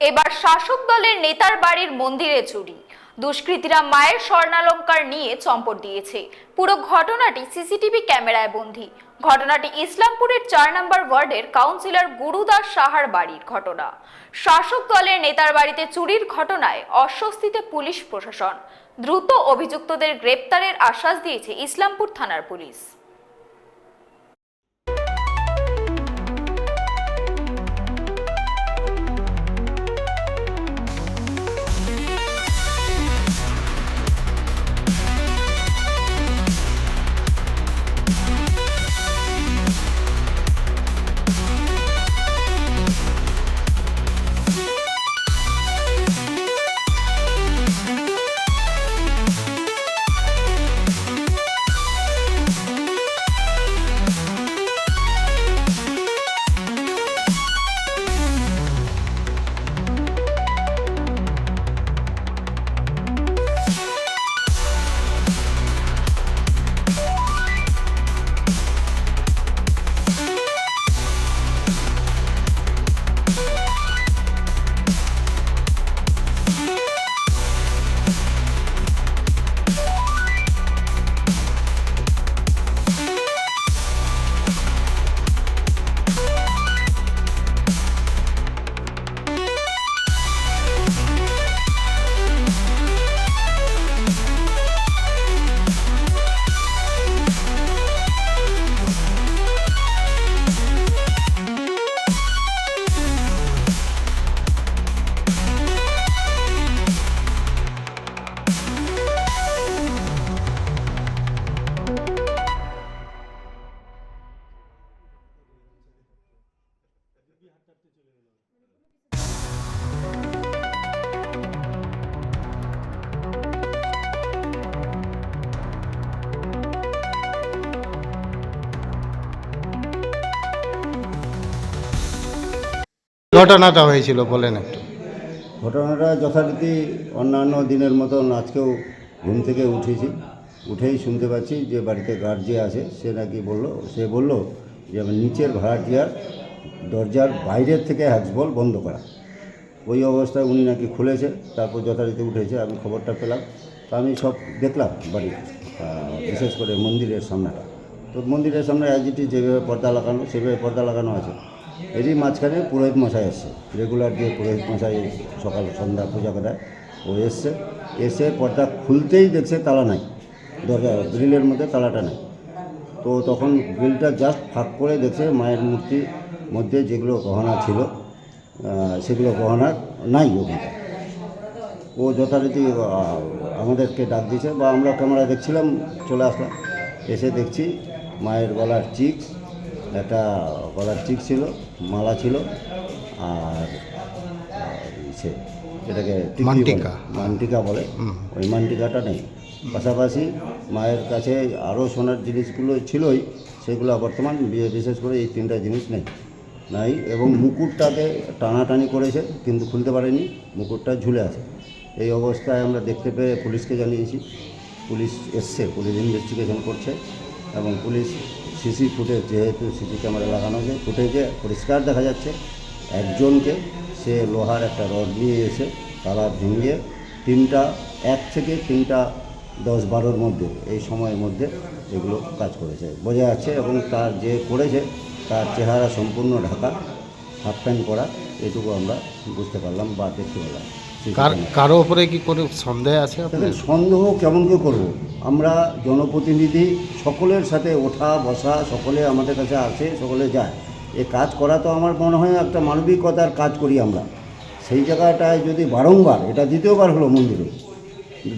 এবার শাসক দলের নেতার বাড়ির মন্দিরে চুরি। দুষ্কৃতীরা মায়ের স্বর্ণালঙ্কার নিয়ে চম্পট দিয়েছে। পুরো ঘটনাটি সিসিটিভি ক্যামেরায় বন্দী। ঘটনাটি ইসলামপুরের চার নম্বর ওয়ার্ডের কাউন্সিলর গুরুদাস সাহার বাড়ির ঘটনা। শাসক দলের নেতার বাড়িতে চুরির ঘটনায় অস্বস্তিতে পুলিশ প্রশাসন। দ্রুত অভিযুক্তদের গ্রেপ্তারের আশ্বাস দিয়েছে ইসলামপুর থানার পুলিশ। ঘটনাটা হয়েছিল বলেন একটু। ঘটনাটা যথারীতি অন্যান্য দিনের মতন আজকেও ঘুম থেকে উঠেছি। উঠেই শুনতে পাচ্ছি যে বাড়িতে গার্ড যে আছে সে নাকি বলল সে বলল যে আমার নিচের ভাড়াটিয়ার দরজার বাইরের থেকে হ্যাক্সবল বন্ধ করা। ওই অবস্থায় উনি নাকি খুলেছে, তারপর যথারীতি উঠেছে, আমি খবরটা পেলাম। তো আমি সব দেখলাম বাড়ি বিশেষ করে মন্দিরের সামনেটা। তো মন্দিরের সামনে ইজ যেভাবে পর্দা লাগানো, সেভাবে পর্দা লাগানো আছে। এরই মাঝখানে পুরোহিত মশাই এসছে। রেগুলার যে পুরোহিত মশাই সকাল, সন্ধ্যা পূজা করায়, ও এসছে। এসে পর্দা খুলতেই দেখছে তালা নাই। দরজা, গ্রিলের মধ্যে তালাটা নাই। তো তখন গ্রিলটা জাস্ট ফাঁক করে দেখছে মায়ের মূর্তির মধ্যে যেগুলো গহনা ছিল সেগুলো গহনা নাই ওখানে। ও যথারীতি আমাদেরকে ডাক দিয়েছে বা আমরা ক্যামেরা দেখছিলাম চলে আসলাম। এসে দেখছি মায়ের গলার চিক্স একটা গলার চিক ছিল মালা ছিল আর সে এটাকে। মান্টিকা। মান্টিকা বলে। ওই মান্টিকাটা নেই। পাশাপাশি মায়ের কাছে আরও সোনার জিনিসগুলো ছিলই সেগুলো বর্তমান বিশেষ করে এই তিনটা জিনিস নেই। নাই এবং মুকুটটাকে টানাটানি করেছে, কিন্তু খুলতে পারেনি, মুকুটটা ঝুলে আছে। এই অবস্থায় আমরা দেখতে পেয়ে পুলিশকে জানিয়েছি। পুলিশ এসছে, পুলিশ ইনভেস্টিগেশন করছে এবং পুলিশ সিসি ফুটেজ, যেহেতু সিসি ক্যামেরা লাগানো আছে ফুটেজে পরিষ্কার দেখা যাচ্ছে, একজনকে সে লোহার একটা রড নিয়ে এসে তালা ভেঙে তিনটা, এক থেকে তিনটা দশ বারোর মধ্যে, এই সময়ের মধ্যে এগুলো কাজ করেছে। বোঝা যাচ্ছে এবং তার যে করেছে তার চেহারা সম্পূর্ণ ঢাকা হাফ প্যান্ট করা এটুকু আমরা বুঝতে পারলাম বা দেখতে পেলাম। কার। কারও উপরে কি কোনো সন্দেহ আছে আপনার? সন্দেহ কেমন করে করব? আমরা জনপ্রতিনিধি সকলের সাথে ওঠা বসা সকলে আমাদের কাছে আসে সকলে যায়। এ কাজ করা তো আমার মনে হয় একটা মানবিকতার কাজ করি আমরা। সেই জায়গাটায় যদি বারংবার এটা দ্বিতীয়বার হলো মন্দিরে।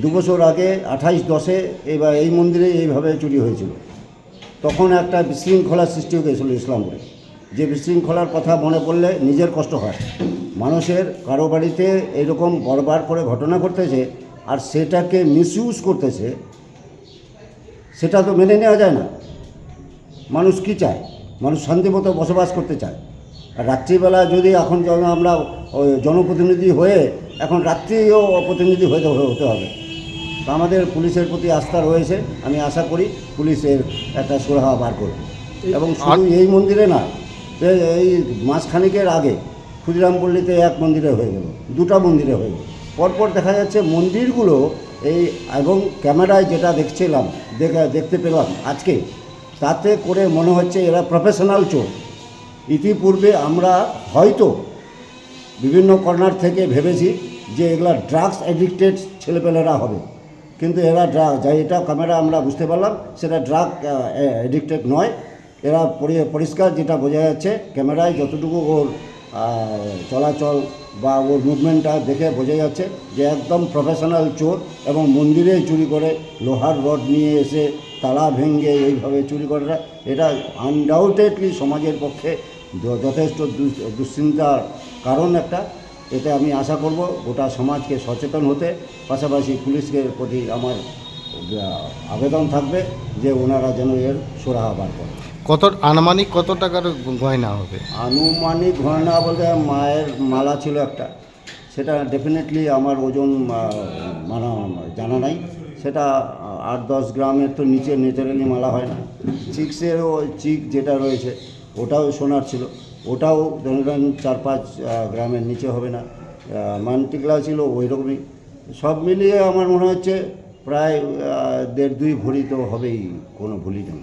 দু বছর আগে আঠাইশ দশে এবার এই মন্দিরে এইভাবে চুরি হয়েছিল। তখন একটা বিশৃঙ্খলার সৃষ্টি হয়ে গেছিল ইসলামপুরে। যে বিশৃঙ্খলার কথা মনে পড়লে নিজের কষ্ট হয়। মানুষের কারও বাড়িতে এরকম বরবার করে ঘটনা ঘটতেছে আর সেটাকে মিসইউজ করতেছে, সেটা তো মেনে নেওয়া যায় না। মানুষ কি চায়? মানুষ শান্তিমতো বসবাস করতে চায়। আর রাত্রিবেলা যদি এখন আমরা জনপ্রতিনিধি হয়ে এখন রাত্রিও প্রতিনিধি হতে হতে হবে। আমাদের পুলিশের প্রতি আস্থা রয়েছে আমি আশা করি পুলিশের একটা সুরাহা বার করবে। এবং শুধু এই মন্দিরে না এই মাসখানিকের আগে ক্ষুদিরাম পল্লীতে এক মন্দিরে হয়ে গেল দুটো মন্দিরে হয়ে গেল। পরপর দেখা যাচ্ছে মন্দিরগুলো এই এবং ক্যামেরায় যেটা দেখছিলাম দেখা দেখতে পেলাম আজকে তাতে করে মনে হচ্ছে এরা প্রফেশনাল চোর। ইতিপূর্বে আমরা হয়তো বিভিন্ন কর্নার থেকে ভেবেছি যে এগুলা ড্রাগস অ্যাডিক্টেড ছেলেপেলেরা হবে। কিন্তু এরা ড্রাগ যা এটা ক্যামেরা আমরা বুঝতে পারলাম, সেটা ড্রাগ অ্যাডিক্টেড নয়। এরা পরি- পরিষ্কার যেটা বোঝা যাচ্ছে ক্যামেরায় যতটুকু ওর চলাচল বা ওর মুভমেন্টটা দেখে বোঝা যাচ্ছে যে একদম প্রফেশনাল চোর এবং মন্দিরে চুরি করে লোহার রড নিয়ে এসে তালা ভেঙে এইভাবে চুরি করাটা এটা আনডাউটেডলি সমাজের পক্ষে যথেষ্ট দুশ্চিন্তার কারণ একটা। এতে আমি আশা করব গোটা সমাজকে সচেতন হতে পাশাপাশি পুলিশকে প্রতি আমার আবেদন থাকবে যে ওনারা যেন এর সুরাহা বার করে কত আনুমানিক কত টাকার গয়না হবে? আনুমানিক গয়না বলতে মায়ের মালা ছিল একটা। সেটা ডেফিনেটলি আমার ওজন মানা জানা নাই। সেটা আট দশ গ্রামের তো নিচে ন্যাচারালি মালা হয় না। চিক্সেরও চিক যেটা রয়েছে ওটাও সোনার ছিল। ওটাও জনগণ চার পাঁচ গ্রামের নিচে হবে না। মানটিকলা ছিল ওই রকমই। সব মিলিয়ে আমার মনে হচ্ছে প্রায় দেড় দুই ভরি তো হবেই, কোনো ভুলি নেই।